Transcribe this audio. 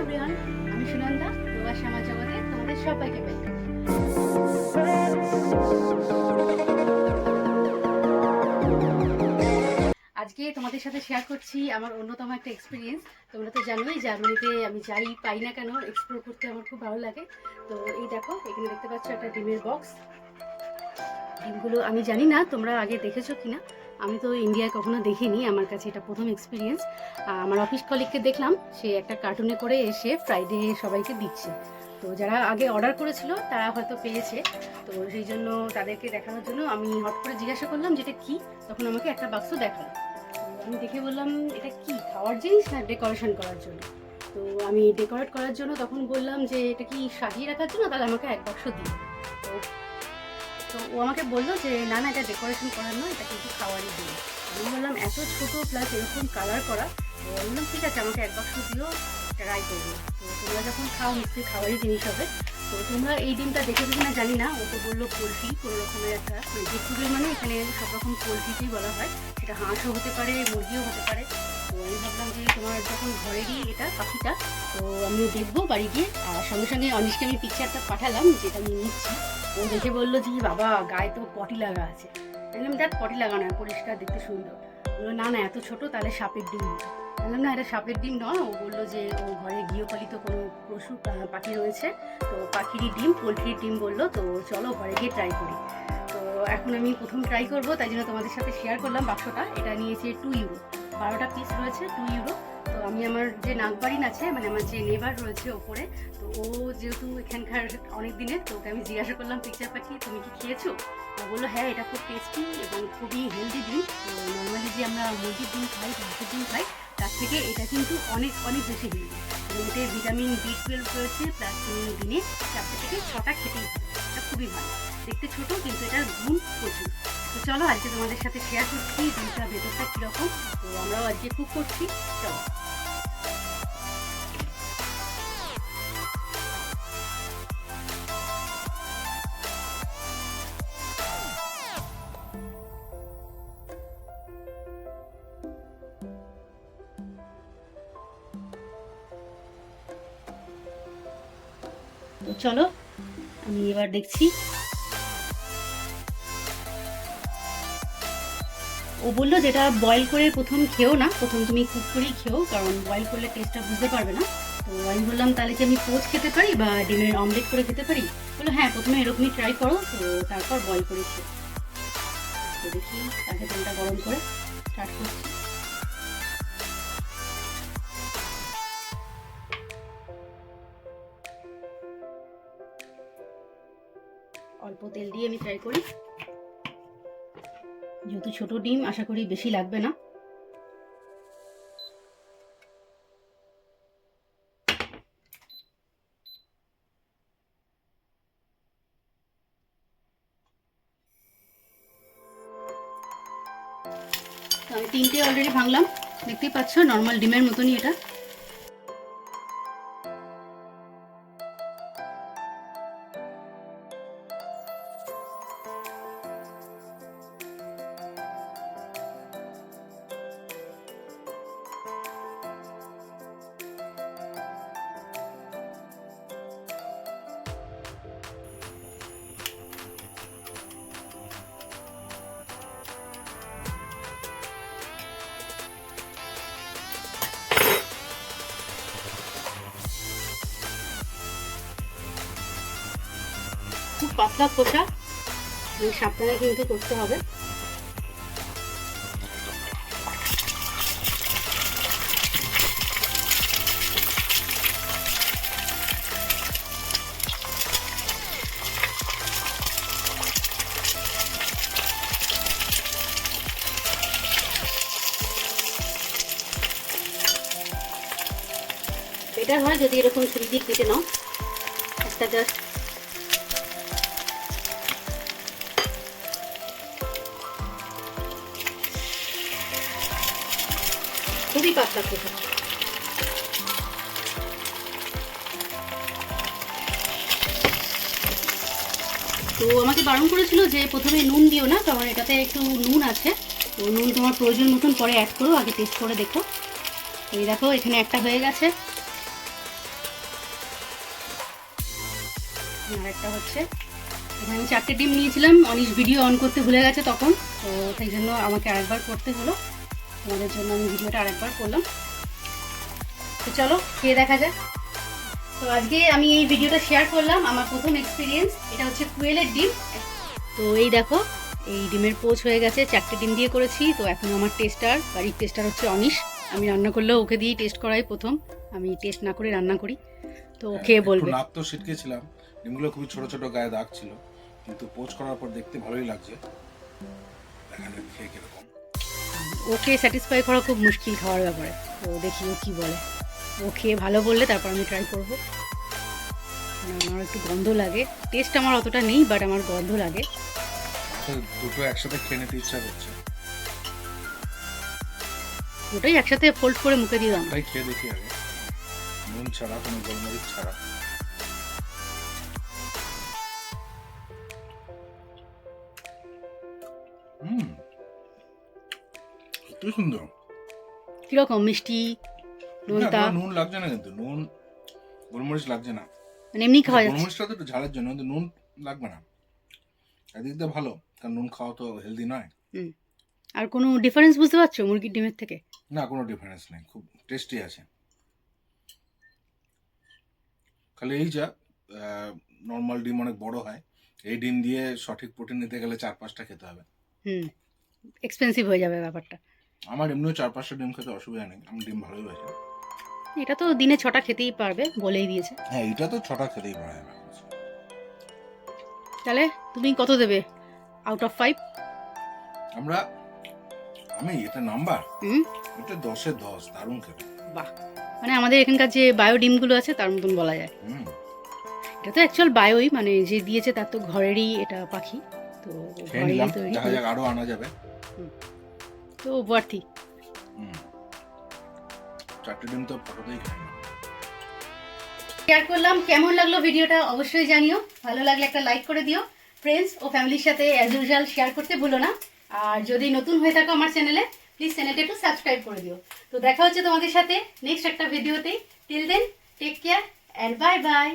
Everyone আমি সুনন্দা প্রবাস সমাজ জগতে তোমাদের সবাইকে ওয়েলকাম আজকে তোমাদের সাথে শেয়ার করছি আমার অন্যতম একটা এক্সপিরিয়েন্স তোমরা তো জানোই, জার্মানিতে আমি যাই, পাই না কেন এক্সপ্লোর করতে আমার খুব ভালো লাগে। তো এই দেখো, এখানে দেখতে পাচ্ছ একটা ডিমের বক্স ডিমগুলো আমি জানি না তোমরা আগে দেখেছ কিনা। আমি তো ইন্ডিয়ায় কখনো দেখিনি, আমার কাছে এটা প্রথম এক্সপিরিয়েন্স আমার অফিস কলিগকে দেখলাম, সে একটা কার্টুনে করে এসে ফ্রাইডে সবাইকে দিচ্ছে। তো যারা আগে অর্ডার করেছিল, তারা হয়তো পেয়েছে। তো সেই জন্য তাদেরকে দেখানোর জন্য আমি হট করে জিজ্ঞাসা করলাম যেটা কি? তখন আমাকে একটা বাক্স দেখাল। আমি দেখে বললাম, এটা কি? খাওয়ার জিনিস না ডেকোরেশন করার জন্য? তো আমি ডেকোরেট করার জন্য তখন বললাম যে, এটা কি সাজিয়ে রাখার জন্য? তাহলে আমাকে এক বাক্স দিই তো ও আমাকে বলল যে, না না, এটা ডেকোরেশন করার নয়, এটা কিন্তু খাওয়ারই দিই আমি বললাম, এত ছোট প্লাস এরকম কালার করা? তো বললাম ঠিক আছে, আমাকে এক বাক্স দিও ট্রাই করব তো তোমরা যখন খাও, নিশ্চয়ই খাওয়ারই জিনিস হবে। তো তোমরা এই ডিমটা দেখেছ কিনা জানি না ও তো বলল পোলট্রি, কোনো রকমের একটা ভেজিটেবল মানে এখানে সব রকম পোলট্রিকেই বলা হয়। সেটা হাঁসও হতে পারে, মুরগিও হতে পারে। তো আমি ভাবলাম যে, তোমার যখন ঘরেরই এটা পাখিটা, তো আমি দেখব বাড়ি গিয়ে। আর সঙ্গে সঙ্গে অনিশকে আমি পিকচারটা পাঠালাম, যেটা আমি নিচ্ছি। ও দেখে বলল যে বাবা গায়ে তো পটি লাগা আছে। বললাম দেখ পটি লাগানো হয়, পরিষ্কার দেখতে সুন্দর। বলল না না এত ছোট তাহলে সাপের ডিম। বললাম না এটা সাপের ডিম নয়। ও বলল যে ও ঘরে গৃহপালিত কোনো পশু পাখি রয়েছে। তো পাখিরই ডিম পোলট্রির ডিম বলল তো চলো ঘরে গিয়ে ট্রাই করি। তো এখন আমি প্রথম ট্রাই করব তাই জন্য তোমাদের সাথে শেয়ার করলাম বাক্সটা। এটা নিয়েছে টু ইউরো বারোটা পিস রয়েছে টু ইউরো তো আমি আমার যে নাগবাড়িন আছে মানে আমার যে নেবার রয়েছে ওপরে, তো ও যেহেতু এখানকার অনেক দিনের তো ওকে আমি জিজ্ঞাসা করলাম, পিকচার পাখি, তুমি কি খেয়েছো? ও বলল হ্যাঁ এটা খুব টেস্টি এবং খুবই হেলদি ডিম তো নর্মালি যে আমরা মুরগির ডিম খাই ভাতের ডিম খাই, তার থেকে এটা কিন্তু অনেক অনেক বেশি হেলদি এতে ভিটামিন বি টুয়েলভ রয়েছে প্লাস তুমি দিনে চারটে থেকে ছটা খেতেই এটা খুবই ভালো। দেখতে ছোট, কিন্তু এটার গুণ প্রচুর। চলো, আজকে তোমাদের সাথে শেয়ার করছি ডিমটা ভেতরটা কীরকম। তো আমরাও আজকে কুক করছি, চলো। চলো, আমি এবার দেখছি ও বলল যেটা বয়েল করে প্রথম খেও না, প্রথম তুমি কুক করেই খেও, কারণ বয়েল করলে টেস্টটা বুঝতে পারবে না। তো আমি বললাম, তাহলে কি আমি পোচ খেতে পারি বা ডিমের অমলেট করে খেতে পারি? বলল হ্যাঁ প্রথমে এরকমই ট্রাই করো, তো তারপর বয়েল করে খেও। তো দেখি, তাকে তেলটা গরম করে স্টার্ট করছি। অল্প তেল দিয়ে আমি ট্রাই করি। যেহেতু ছোট ডিম, আশা করি বেশি লাগবে না। আমি তিনটে অলরেডি ভাঙলাম। দেখতেই পাচ্ছ নর্মাল ডিমের মতনই এটা। পাতলা খোসা। সাবধানে কিন্তু করতে হবে। বেটার হয় যদি এরকম ছুরি কেটে নাও, একটা জাস্ট খুবই পাতলা খেতে তো আমাকে বারণ করেছিল যে প্রথমে নুন দিও না কারণ এটাতে একটু নুন আছে। তো নুন তোমার প্রয়োজন মতন পরে অ্যাড করো, আগে টেস্ট করে দেখো। এই দেখো, এখানে একটা হয়ে গেছে। আর একটা হচ্ছে, এখানে আমি চারটে ডিম নিয়েছিলাম, অনিশ ভিডিও অন করতে ভুলে গেছে তখন, তো সেই জন্য আমাকে আরেকবার করতে হলো। তোমাদের জন্য আমি ভিডিওটা আরেকবার করলাম। তো চলো খেয়ে দেখা যাক। তো আজকে আমি এই ভিডিওটা শেয়ার করলাম আমার প্রথম এক্সপিরিয়েন্স এটা হচ্ছে কুয়েলের ডিম। তো এই দেখো এই ডিমের পোচ হয়ে গেছে চারটে ডিম দিয়ে করেছি। তো এখন আমার টেস্টার বাড়ির টেস্টার হচ্ছে অনিশ। আমি রান্না করলেও ওকে দিয়েই টেস্ট করাই প্রথম। আমি টেস্ট না করে রান্না করি। তো ওকে বলবে। নাক তো ছিটকেছিলাম ডিমগুলো খুবই ছোট ছোট গায়ে দাগ ছিল। কিন্তু পোচ করার পর দেখতে ভালোই লাগছে। দেখা যাক খেয়ে কীরকম। ওকে স্যাটিসফাই করা খুব মুশকিল খাওয়ার ব্যাপারে। তো দেখি ও কি বলে। ও খেয়ে ভালো বললে তারপর আমি ট্রাই করব। মানে আমার একটু গন্ধ লাগে। টেস্ট আমার অতটা নেই বাট আমার গন্ধ লাগে। দুটো একসাথে খেয়ে নিতে ইচ্ছা করছে। ওটাই একসাথে ফোল্ড করে মুখে দিলাম তাই খেয়ে দেখি আগে। নুন ছাড়া কোনো গোলমরিচ ছাড়া। হুম। সত্যি সুন্দর। কীরকম? মিষ্টি নোনতা? নুন লাগছে না কিন্তু নুন গোলমরিচ লাগছে না। মানে এমনি খাওয়া যাচ্ছে? গোলমরিচটা তো একটু ঝালের জন্য কিন্তু নুন লাগবে না। একদিক দিয়ে ভালো কারণ নুন খাওয়া তো হেলদি নয়। আর কোনো ডিফারেন্স বুঝতে পারছ মুরগির ডিমের থেকে? না কোনো ডিফারেন্স নেই খুব টেস্টি আছে। খালি এই যা নর্মাল ডিম অনেক বড় হয় এই ডিম দিয়ে সঠিক প্রোটিন নিতে গেলে চার পাঁচটা খেতে হবে। হুম। এক্সপেন্সিভ হয়ে যাবে ব্যাপারটা। আমার এমনিও চার পাঁচটা ডিম খেতে অসুবিধা নেই আমি ডিম ভালোই বাসি এটা তো দিনে ছটা খেতেই পারবে বলেই দিয়েছে। হ্যাঁ এটা তো ছটা খেতেই পারা যাবে তাহলে তুমি কত দেবে? আউট অফ ফাইভ আমরা আমি এটা নাম্বার হুম। এটা দশে দশ দারুণ খেতে। বাহ। মানে আমাদের এখানকার যে বায়ো ডিমগুলো আছে তার মতন বলা যায়। হুম। এটা তো অ্যাকচুয়াল বায়োই মানে যে দিয়েছে তার তো ঘরেরই এটা পাখি তো খেয়ে ঘরেই নিলাম তৈরি। দেখা যাক আরও আনা যাবে। তো ওয়ার্থি হুম। চারটে ডিম তো ফটোতেই খাই। না শেয়ার করলাম। কেমন লাগল ভিডিওটা অবশ্যই জানিও। ভালো লাগলে একটা লাইক করে দিও। ফ্রেন্ডস ও ফ্যামিলির সাথে অ্যাজ ইউজুয়াল শেয়ার করতে ভুলো না। আর যদি নতুন হয়ে থাকো আমার চ্যানেলে প্লিজ চ্যানেলটা একটু সাবস্ক্রাইব করে দিও। তো দেখা হচ্ছে তোমাদের সাথে নেক্সট একটা ভিডিওতে till then take care and bye bye